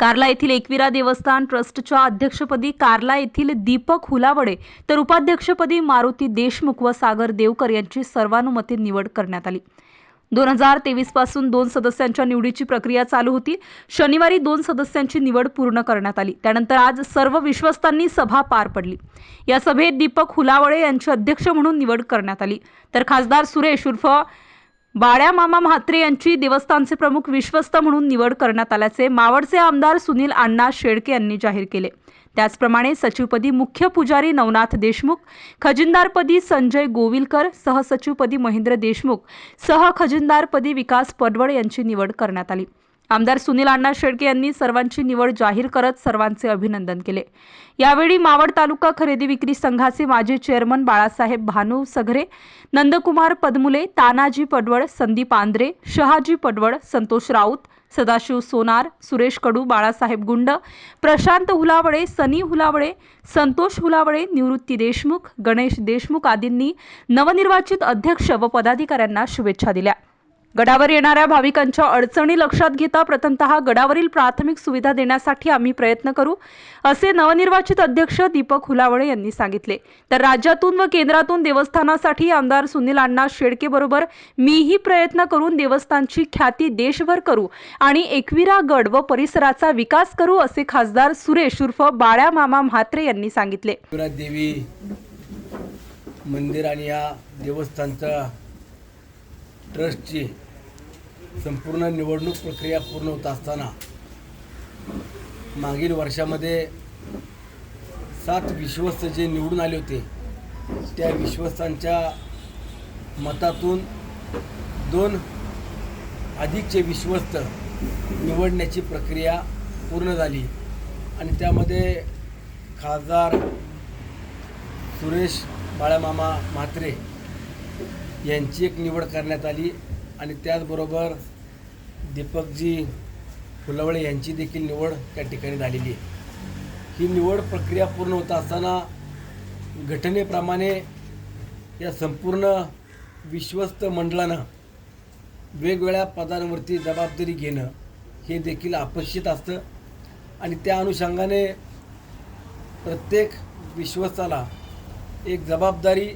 कार्ला येथील एकविरा देवस्थान ट्रस्टच्या अध्यक्षपदी कार्ला येथील दीपक हुलावडे तर उपाध्यक्षपदी मारुती देशमुख व सागर देवकर यांची सर्वानुमते निवड करण्यात आली. दोन हजार तेवीसपासून दोन सदस्यांच्या निवडीची प्रक्रिया चालू होती. शनिवारी दोन सदस्यांची निवड पूर्ण करण्यात आली. त्यानंतर आज सर्व विश्वस्तांनी सभा पार पडली. या सभेत दीपक हुलावळे यांची अध्यक्ष म्हणून निवड करण्यात आली. तर खासदार सुरेश उर्फ बाळ्या मामा म्हात्रे यांची देवस्थानचे प्रमुख विश्वस्त म्हणून निवड करण्यात आल्याचे मावळचे आमदार सुनील अण्णा शेळके यांनी जाहीर केले. त्याचप्रमाणे सचिवपदी मुख्य पुजारी नवनाथ देशमुख खजिनदारपदी संजय गोविलकर सहसचिवपदी महेंद्र देशमुख सह खजिनदारपदी विकास पडवळ यांची निवड करण्यात आली. आमदार सुनील अण्णा शेळके यांनी सर्वांची निवड जाहीर करत सर्वांचे अभिनंदन केले. यावेळी मावळ तालुका खरेदी विक्री संघाचे माजी चेअरमन बाळासाहेब भानू सगरे नंदकुमार पदमुले तानाजी पडवळ संदीप आंद्रे शहाजी पडवळ संतोष राऊत सदाशिव सोनार सुरेश कडू बाळासाहेब गुंड प्रशांत हुलावळे सनी हुलावळे संतोष हुलावळे निवृत्ती देशमुख गणेश देशमुख आदींनी नवनिर्वाचित अध्यक्ष व पदाधिकाऱ्यांना शुभेच्छा दिल्या. गडावर येणाऱ्या भाविकांच्या अडचणी लक्षात घेता प्रथमतः गडावरील प्राथमिक सुविधा देण्यासाठी आम्ही प्रयत्न करू असे नवनिर्वाचित अध्यक्ष दीपक हुलावळे यांनी सांगितले. तर राज्यातून व केंद्रातून देवस्थानासाठी आमदार सुनील अण्णा शेळके बरोबर मीही प्रयत्न करून देवस्थानची ख्याती देशभर करू आणि एकविरा गड व परिसराचा विकास करू असे खासदार सुरेश उर्फ बाळ्या मामा म्हात्रे यांनी सांगितले. देवी मंदिर आणि या देवस्थानचा ट्रस्टची संपूर्ण निवडणूक प्रक्रिया पूर्ण होत असताना मागील वर्षामध्ये सात विश्वस्त जे निवडून आले होते त्या विश्वस्तांच्या मतातून दोन अधिकचे विश्वस्त निवडण्याची प्रक्रिया पूर्ण झाली. आणि त्यामध्ये खासदार सुरेश बाळामामा म्हात्रे यांची एक निवड करण्यात आली आणि त्याचबरोबर दीपकजी फुलवळे यांची देखील निवड त्या ठिकाणी झालेली आहे. ही निवड प्रक्रिया पूर्ण होत असताना घटनेप्रमाणे या संपूर्ण विश्वस्त मंडळानं वेगवेगळ्या पदांवरती जबाबदारी घेणं हे देखील अपेक्षित असतं. आणि त्या अनुषंगाने प्रत्येक विश्वस्ताला एक जबाबदारी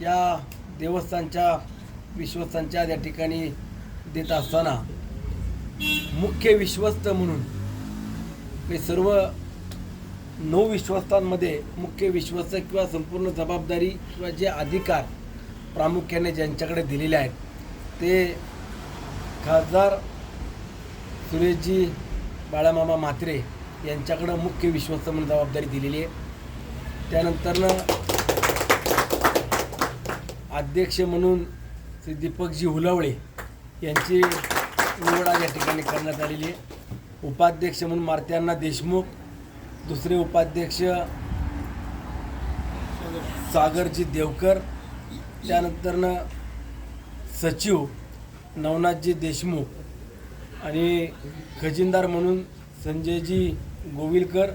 या देवस्थानच्या विश्वस्तांच्या त्या ठिकाणी देत असताना मुख्य विश्वस्त म्हणून हे सर्व नऊ विश्वस्तांमध्ये मुख्य विश्वस्त किंवा संपूर्ण जबाबदारी किंवा जे अधिकार प्रामुख्याने ज्यांच्याकडे दिलेले आहेत ते खासदार सुरेशजी बाळामामा म्हात्रे यांच्याकडं मुख्य विश्वस्त म्हणून जबाबदारी दिलेली आहे. त्यानंतरनं अध्यक्ष म्हणून श्री दीपकजी हुलावळे यांची निवड आज या ठिकाणी करण्यात आलेली आहे. उपाध्यक्ष म्हणून मारत्यांना देशमुख दुसरे उपाध्यक्ष सागरजी देवकर त्यानंतरनं सचिव नवनाथजी देशमुख आणि खजिनदार म्हणून संजयजी गोविलकर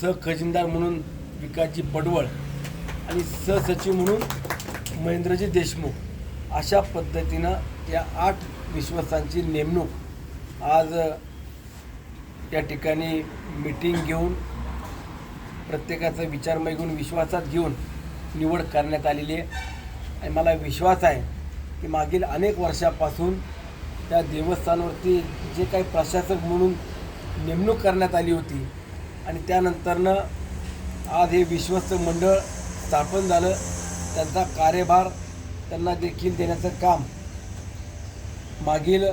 सहखजिनदार म्हणून विकासजी पडवळ आणि सहसचिव म्हणून महेंद्रजी देशमुख अशा पद्धतीनं या आठ विश्वासांची नेमणूक आज या ठिकाणी मीटिंग घेऊन प्रत्येकाचा विचार घेऊन विश्वासात घेऊन निवड करण्यात आलेली आहे. आणि मला विश्वास आहे की मागील अनेक वर्षापासून त्या देवस्थानवरती जे काही प्रशासक म्हणून नेमणूक करण्यात आली होती आणि त्यानंतरनं आज हे विश्वस्त मंडळ स्थापन झालं. त्यांचा कार्यभार त्यांना देखील देण्याचं काम. मागील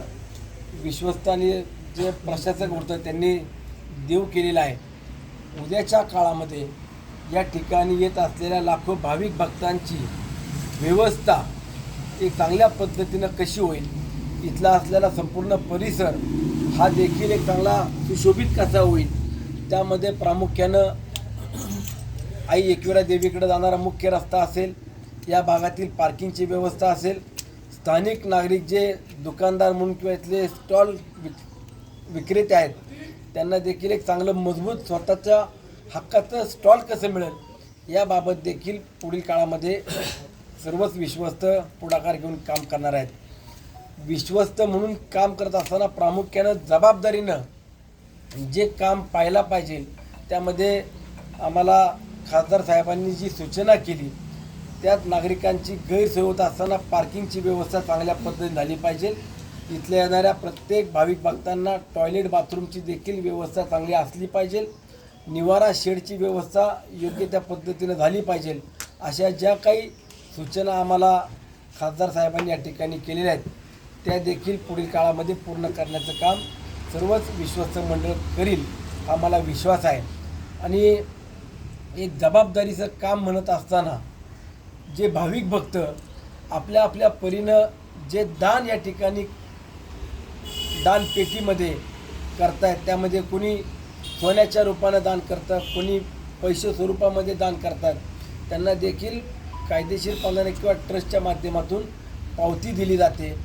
विश्वस्तानी जे प्रशासक होतं त्यांनी देव केलेला आहे. उद्याच्या काळामध्ये या ठिकाणी येत असलेल्या लाखो भाविक भक्तांची व्यवस्था एक चांगल्या पद्धतीनं कशी होईल इथला असलेला संपूर्ण परिसर हा देखील एक चांगला सुशोभित कसा होईल त्यामध्ये प्रामुख्यानं आई एकविरा देवीकडे जाणारा मुख्य रस्ता असेल या भागातील पार्किंगची व्यवस्था असेल. स्थानिक नागरिक जे दुकानदार म्हणून किंवा इथले स्टॉल विक विक्रेते आहेत त्यांना देखील एक चांगलं मजबूत स्वतःच्या हक्काचं स्टॉल कसं मिळेल याबाबत देखील पुढील काळामध्ये सर्वच विश्वस्त पुढाकार घेऊन काम करणार आहेत. विश्वस्त म्हणून काम करत असताना प्रामुख्यानं जबाबदारीनं जे काम पाहायला पाहिजे त्यामध्ये आम्हाला खासदार साहेबांनी जी सूचना केली त्यात नागरिकांची गैरसोय होत असताना पार्किंगची व्यवस्था चांगल्या पद्धतीने झाली पाहिजे. इथल्या येणाऱ्या प्रत्येक भाविक भक्तांना टॉयलेट बाथरूमची देखील व्यवस्था चांगली असली पाहिजे. निवारा शेडची व्यवस्था योग्य त्या पद्धतीनं झाली पाहिजे. अशा ज्या काही सूचना आम्हाला खासदार साहेबांनी या ठिकाणी केलेल्या आहेत त्या देखील पुढील काळामध्ये पूर्ण करण्याचं काम सर्वच विश्वस्त मंडळ करील हा मला विश्वास आहे. आणि एक जबाबदारीचं काम म्हणत असताना जे भाविक भक्त आपल्या आपल्या परीनं जे दान या ठिकाणी दान पेटीमध्ये करतायत त्यामध्ये कोणी सोन्याच्या रूपानं दान करतात कोणी पैसे स्वरूपामध्ये दान करतात त्यांना देखील कायदेशीर कायदेशीरपणाने किंवा ट्रस्टच्या माध्यमातून पावती दिली जाते.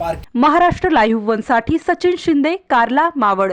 पार्क महाराष्ट्र लाईव्ह वनसाठी सचिन शिंदे कारला मावळ.